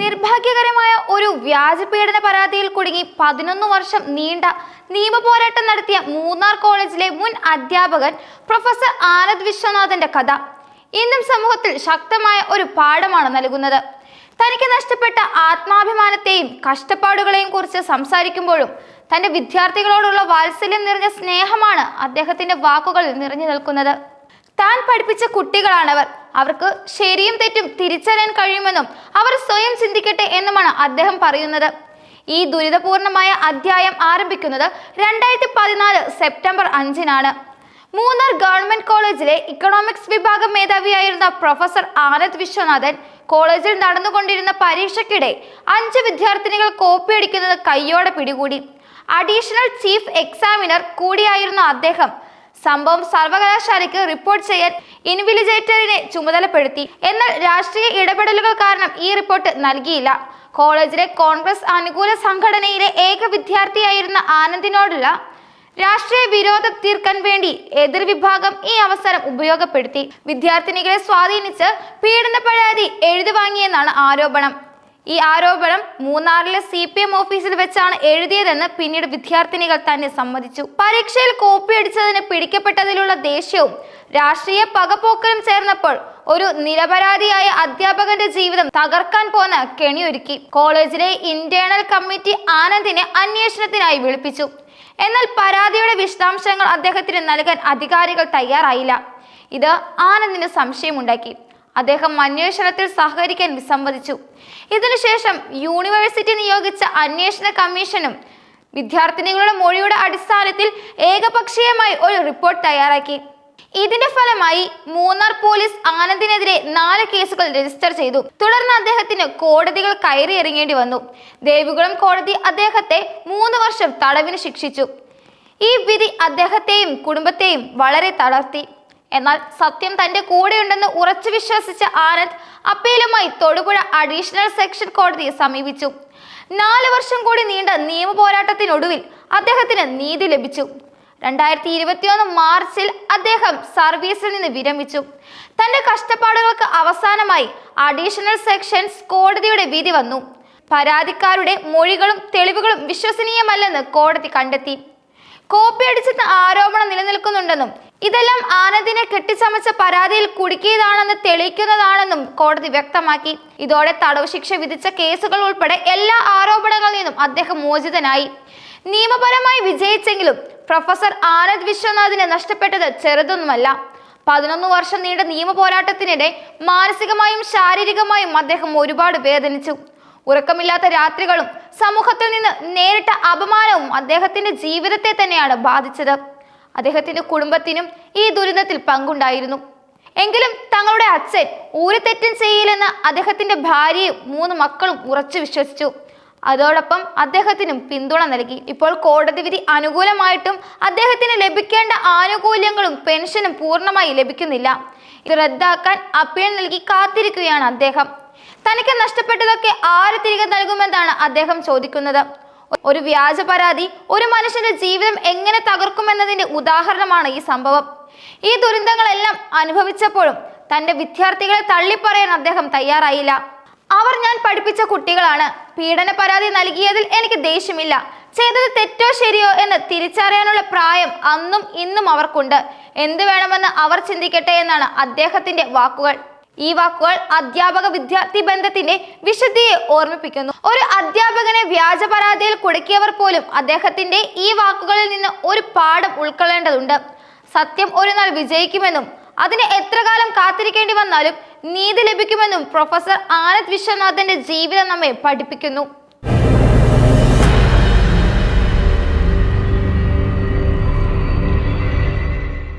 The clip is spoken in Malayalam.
നിർഭാഗ്യകരമായ ഒരു വ്യാജ പീഡന പരാതിയിൽ കുടുങ്ങി പതിനൊന്ന് വർഷം നീണ്ട നിയമപോരാട്ടം നടത്തിയ മൂന്നാർ കോളേജിലെ മുൻ അധ്യാപകൻ പ്രൊഫസർ ആനന്ദ് വിശ്വനാഥന്റെ കഥ. ഇന്നും സമൂഹത്തിൽ ശക്തമായ ഒരു പാഠമാണ് നൽകുന്നത്. തനിക്ക് നഷ്ടപ്പെട്ട ആത്മാഭിമാനത്തെയും കഷ്ടപ്പാടുകളെയും കുറിച്ച് സംസാരിക്കുമ്പോഴും തന്റെ വിദ്യാർത്ഥികളോടുള്ള വാത്സല്യം നിറഞ്ഞ സ്നേഹമാണ് അദ്ദേഹത്തിന്റെ വാക്കുകളിൽ നിറഞ്ഞു നിൽക്കുന്നത്. താൻ പഠിപ്പിച്ച കുട്ടികളാണവർ. അവർക്ക് ശരിയും തെറ്റും തിരിച്ചറിയാൻ കഴിയുമെന്നും അവർ സ്വയം ചിന്തിക്കട്ടെ എന്നുമാണ് അദ്ദേഹം പറയുന്നത്. ഈ ദുരിതപൂർണമായ അധ്യായം ആരംഭിക്കുന്നത് രണ്ടായിരത്തി പതിനാല് സെപ്റ്റംബർ അഞ്ചിനാണ്. മൂന്നാർ ഗവൺമെന്റ് കോളേജിലെ ഇക്കണോമിക്സ് വിഭാഗം മേധാവിയായിരുന്ന പ്രൊഫസർ ആനന്ദ് വിശ്വനാഥൻ കോളേജിൽ നടന്നുകൊണ്ടിരുന്ന പരീക്ഷയ്ക്കിടെ അഞ്ച് വിദ്യാർത്ഥിനികൾ കോപ്പിയടിക്കുന്നത് കയ്യോടെ പിടികൂടി. അഡീഷണൽ ചീഫ് എക്സാമിനർ കൂടിയായിരുന്ന അദ്ദേഹം. സംഭവം സർവകലാശാലയ്ക്ക് റിപ്പോർട്ട് ചെയ്യാൻ ഇൻവിലിജേറ്ററിനെ ചുമതലപ്പെടുത്തി. എന്നാൽ രാഷ്ട്രീയ ഇടപെടലുകൾ കാരണം ഈ റിപ്പോർട്ട് നൽകിയില്ല. കോളേജിലെ കോൺഗ്രസ് അനുകൂല സംഘടനയിലെ ഏക വിദ്യാർത്ഥിയായിരുന്ന ആനന്ദിനോടുള്ള രാഷ്ട്രീയ വിരോധം തീർക്കാൻ വേണ്ടി എതിർ വിഭാഗം ഈ അവസരം ഉപയോഗപ്പെടുത്തി. വിദ്യാർത്ഥിനികളെ സ്വാധീനിച്ച് പീഡന പരാതി എഴുതി വാങ്ങിയെന്നാണ് ആരോപണം. ഈ ആരോപണം മൂന്നാറിലെ സി പി എം ഓഫീസിൽ വെച്ചാണ് എഴുതിയതെന്ന് പിന്നീട് വിദ്യാർത്ഥിനികൾ തന്നെ സമ്മതിച്ചു. പരീക്ഷയിൽ കോപ്പി അടിച്ചതിന് പിടിക്കപ്പെട്ടതിലുള്ള ദേഷ്യവും രാഷ്ട്രീയ പകപോക്കലും ചേർന്നപ്പോൾ ഒരു നിരപരാധിയായ അധ്യാപകന്റെ ജീവിതം തകർക്കാൻ പോന്ന കെണിയൊരുക്കി. കോളേജിലെ ഇന്റേണൽ കമ്മിറ്റി ആനന്ദിനെ അന്വേഷണത്തിനായി വിളിപ്പിച്ചു. എന്നാൽ പരാതിയുടെ വിശദാംശങ്ങൾ അദ്ദേഹത്തിന് നൽകാൻ അധികാരികൾ തയ്യാറായില്ല. ഇത് ആനന്ദിന് സംശയമുണ്ടാക്കി. അദ്ദേഹം അന്വേഷണത്തിൽ സഹകരിക്കാൻ വിസമ്മതിച്ചു. ഇതിനുശേഷം യൂണിവേഴ്സിറ്റി നിയോഗിച്ച അന്വേഷണ കമ്മീഷനും വിദ്യാർത്ഥിനികളുടെ മൊഴിയുടെ അടിസ്ഥാനത്തിൽ ഏകപക്ഷീയമായി ഒരു റിപ്പോർട്ട് തയ്യാറാക്കി. ഇതിന്റെ ഫലമായി മൂന്നാർ പോലീസ് ആനന്ദിനെതിരെ നാല് കേസുകൾ രജിസ്റ്റർ ചെയ്തു. തുടർന്ന് അദ്ദേഹത്തിന് കോടതികൾ കയറി ഇറങ്ങേണ്ടി വന്നു. ദേവികുളം കോടതി അദ്ദേഹത്തെ മൂന്ന് വർഷം തടവിന് ശിക്ഷിച്ചു. ഈ വിധി അദ്ദേഹത്തെയും കുടുംബത്തെയും വളരെ തളർത്തി. എന്നാൽ സത്യം തന്റെ കൂടെയുണ്ടെന്ന് ഉറച്ചു വിശ്വസിച്ച ആനന്ദ് അപ്പീലുമായി തൊടുപുഴ അഡീഷണൽ സെക്ഷൻ കോടതിയെ സമീപിച്ചു. നാല് വർഷം കൂടി നീണ്ട നിയമ പോരാട്ടത്തിനൊടുവിൽ അദ്ദേഹത്തിന് നീതി ലഭിച്ചു. രണ്ടായിരത്തി ഇരുപത്തിയൊന്ന് മാർച്ചിൽ അദ്ദേഹം സർവീസിൽ നിന്ന് വിരമിച്ചു. തന്റെ കഷ്ടപ്പാടുകൾക്ക് അവസാനമായി അഡീഷണൽ സെക്ഷൻസ് കോടതിയുടെ വിധി വന്നു. പരാതിക്കാരുടെ മൊഴികളും തെളിവുകളും വിശ്വസനീയമല്ലെന്ന് കോടതി കണ്ടെത്തി. കോപ്പിയടിച്ചെന്ന ആരോപണം നിലനിൽക്കുന്നുണ്ടെന്നും ഇതെല്ലാം ആനന്ദിനെ കെട്ടിച്ചമച്ച പരാതിയിൽ കുടുക്കിയതാണെന്ന് തെളിയിക്കുന്നതാണെന്നും കോടതി വ്യക്തമാക്കി. ഇതോടെ തടവ് ശിക്ഷ വിധിച്ച കേസുകൾ ഉൾപ്പെടെ എല്ലാ ആരോപണങ്ങളിൽ നിന്നും അദ്ദേഹം മോചിതനായി. നിയമപരമായി വിജയിച്ചെങ്കിലും പ്രൊഫസർ ആനന്ദ് വിശ്വനാഥിന് നഷ്ടപ്പെട്ടത് ചെറുതൊന്നുമല്ല. പതിനൊന്ന് വർഷം നീണ്ട നിയമ പോരാട്ടത്തിനിടെ മാനസികമായും ശാരീരികമായും അദ്ദേഹം ഒരുപാട് വേദനിച്ചു. ഉറക്കമില്ലാത്ത രാത്രികളും സമൂഹത്തിൽ നിന്ന് നേരിട്ട അപമാനവും അദ്ദേഹത്തിന്റെ ജീവിതത്തെ തന്നെയാണ് ബാധിച്ചത്. അദ്ദേഹത്തിന്റെ കുടുംബത്തിനും ഈ ദുരിതത്തിൽ പങ്കുണ്ടായിരുന്നു. എങ്കിലും തങ്ങളുടെ അച്ഛൻ ഒരു തെറ്റും ചെയ്യില്ലെന്ന് അദ്ദേഹത്തിന്റെ ഭാര്യയും മൂന്ന് മക്കളും ഉറച്ചു വിശ്വസിച്ചു. അതോടൊപ്പം അദ്ദേഹത്തിനും പിന്തുണ നൽകി. ഇപ്പോൾ കോടതി വിധി അനുകൂലമായിട്ടും അദ്ദേഹത്തിന് ലഭിക്കേണ്ട ആനുകൂല്യങ്ങളും പെൻഷനും പൂർണമായി ലഭിക്കുന്നില്ല. ഇത് റദ്ദാക്കാൻ അപ്പീൽ നൽകി കാത്തിരിക്കുകയാണ് അദ്ദേഹം. തനിക്ക് നഷ്ടപ്പെട്ടതൊക്കെ ആര് തിരികെ നൽകുമെന്നാണ് അദ്ദേഹം ചോദിക്കുന്നത്. ഒരു വ്യാജ പരാതി ഒരു മനുഷ്യന്റെ ജീവിതം എങ്ങനെ തകർക്കുമെന്നതിന്റെ ഉദാഹരണമാണ് ഈ സംഭവം. ഈ ദുരന്തങ്ങളെല്ലാം അനുഭവിച്ചപ്പോഴും തന്റെ വിദ്യാർത്ഥികളെ തള്ളിപ്പറയാൻ അദ്ദേഹം തയ്യാറായില്ല. അവർ ഞാൻ പഠിപ്പിച്ച കുട്ടികളാണ്. പീഡന പരാതി നൽകിയതിൽ എനിക്ക് ദേഷ്യമില്ല. ചെയ്തത് തെറ്റോ ശരിയോ എന്ന് തിരിച്ചറിയാനുള്ള പ്രായം അന്നും ഇന്നും അവർക്കുണ്ട്. എന്ത് വേണമെന്ന് അവർ ചിന്തിക്കട്ടെ എന്നാണ് അദ്ദേഹത്തിന്റെ വാക്കുകൾ. ഈ വാക്കുകൾ അധ്യാപക വിദ്യാർത്ഥി ബന്ധത്തിന്റെ വിശുദ്ധിയെ ഓർമ്മിപ്പിക്കുന്നു. ഒരു അധ്യാപകനെ വ്യാജ പരാതിയിൽ കുടുക്കിയവർ പോലും അദ്ദേഹത്തിന്റെ ഈ വാക്കുകളിൽ നിന്ന് ഒരു പാഠം ഉൾക്കൊള്ളേണ്ടതുണ്ട്. സത്യം ഒരു നാൾ വിജയിക്കുമെന്നും അതിന് എത്ര കാലം കാത്തിരിക്കേണ്ടി വന്നാലും നീതി ലഭിക്കുമെന്നും പ്രൊഫസർ ആനന്ദ് വിശ്വനാഥന്റെ ജീവിതം നമ്മെ പഠിപ്പിക്കുന്നു.